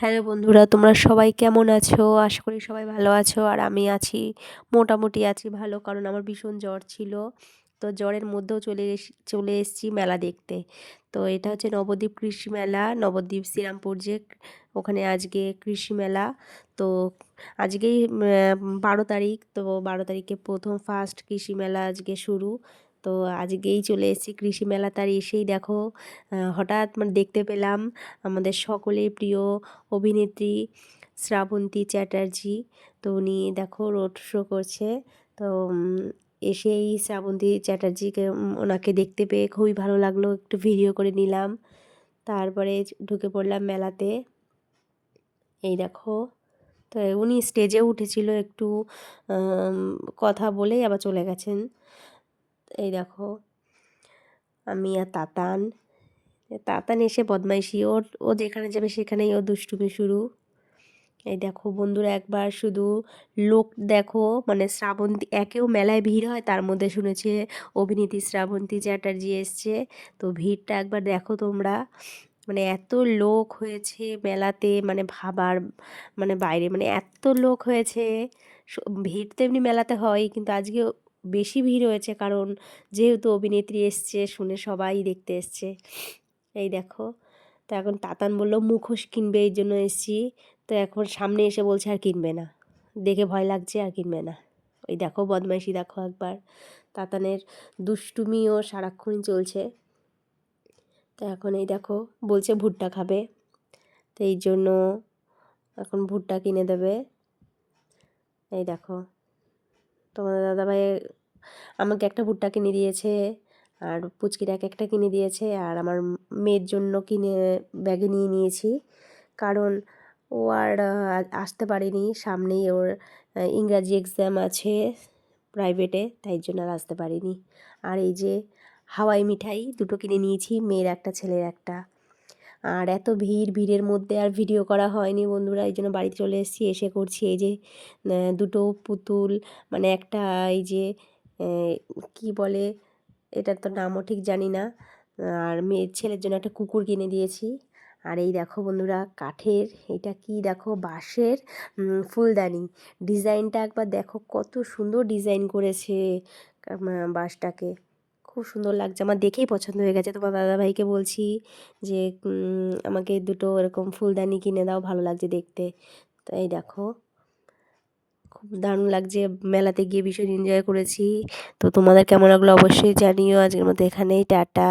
Hello বন্ধুরা, তোমরা সবাই কেমন আছো? আশা করি সবাই ভালো আছো। আর আমি আছি, মোটামুটি আছি ভালো, কারণ আমার ভীষণ জ্বর ছিল। তো জ্বরের মধ্যেও চলে চলে এসেছি মেলা দেখতে। তো এটা হচ্ছে নবদ্বীপ কৃষি মেলা, নবদ্বীপ শ্রীরামপুর যে ওখানে আজকে কৃষি মেলা। তো আজকেই বারো তারিখ, তো বারো তারিখে প্রথম ফার্স্ট কৃষি মেলা আজকে শুরু। তো আজকেই চলে এসেছি কৃষি মেলা তার এসেই দেখো হঠাৎ মানে দেখতে পেলাম আমাদের সকলের প্রিয় অভিনেত্রী শ্রাবন্তী চ্যাটার্জি। তো উনি দেখো রোড শো করছে। তো এসেই শ্রাবন্তী চ্যাটার্জিকে ওনাকে দেখতে পেয়ে খুবই ভালো লাগল। একটু ভিডিও করে নিলাম। তারপরে ঢুকে পড়লাম মেলাতে। এই দেখো, তো উনি স্টেজে উঠেছিল একটু কথা বলেই আবার চলে গেছেন। এই দেখো, আমি আর তাতান। তাতান এসে বদমাইশি, ওর, ও যেখানে যাবে সেখানেই ও দুষ্টুমি শুরু। এই দেখো বন্ধুরা, একবার শুধু লোক দেখো মানে শ্রাবন্তী, একেও মেলায় ভিড় হয়, তার মধ্যে শুনেছে অভিনেত্রী শ্রাবন্তী চ্যাটার্জি এসছে। তো ভিড়টা একবার দেখো তোমরা। মানে এত লোক হয়েছে মেলাতে মানে ভাবার মানে বাইরে মানে এত লোক হয়েছে। ভিড় তো এমনি মেলাতে হয় কিন্তু আজকে বেশি ভিড় হয়েছে কারণ যেহেতু অভিনেত্রী এসছে, শুনে সবাই দেখতে এসছে। এই দেখো, তো এখন তাতান বলল, মুখোশ কিনবে, এই জন্য এসছি। তো এখন সামনে এসে বলছে, আর কিনবে না। দেখে ভয় লাগছে, আর কিনবে না। ওই দেখো, বদমাইশি দেখো একবার। তাতানের দুষ্টুমিও সারাক্ষণই চলছে। তো এখন এই দেখো, বলছে ভুট্টা খাবে। তো এই জন্য এখন ভুট্টা কিনে দেবে। এই দেখো তোমাদের দাদাভাই আমাকে একটা ভুট্টা কিনে দিয়েছে, আর পুচকির এক একটা কিনে দিয়েছে, আর আমার মেয়ের জন্য কিনে, ব্যাগে নিয়ে নিয়েছি। কারণ ও আর আসতে পারেনি, সামনেই ওর ইংরাজি এক্সাম আছে প্রাইভেটে তাই জন্য আর আসতে পারিনি। আর এই যে হাওয়াই মিঠাই, দুটো কিনে নিয়েছি, মেয়ের একটা, ছেলের একটা। আর এত ভিড়, ভিড়ের মধ্যে আর ভিডিও করা হয়নি বন্ধুরা। এই জন্য বাড়িতে চলে এসেছি, এসে করছি এই যে দুটো পুতুল মানে একটা এই যে কি বলে, এটার তো নামও ঠিক জানি না। আর মেয়ের ছেলের জন্য একটা কুকুর কিনে দিয়েছি। আর এই দেখো বন্ধুরা, কাঠের, এটা কি দেখো, বাঁশের ফুলদানি। ডিজাইনটা একবার দেখো কত সুন্দর ডিজাইন করেছে বাঁশটাকে। খুব সুন্দর লাগছে। আমার দেখেই পছন্দ হয়ে গেছে। তোমার দাদাভাইকে বলছি যে আমাকে দুটো এরকম ফুলদানি কিনে দাও, ভালো লাগছে দেখতে। তাই দেখো, খুব দারুণ লাগছে। মেলাতে গিয়ে ভীষণ এনজয় করেছি। তো তোমাদের কেমন লাগল অবশ্যই জানিও। আজকের মতো এখানেই, টাটা।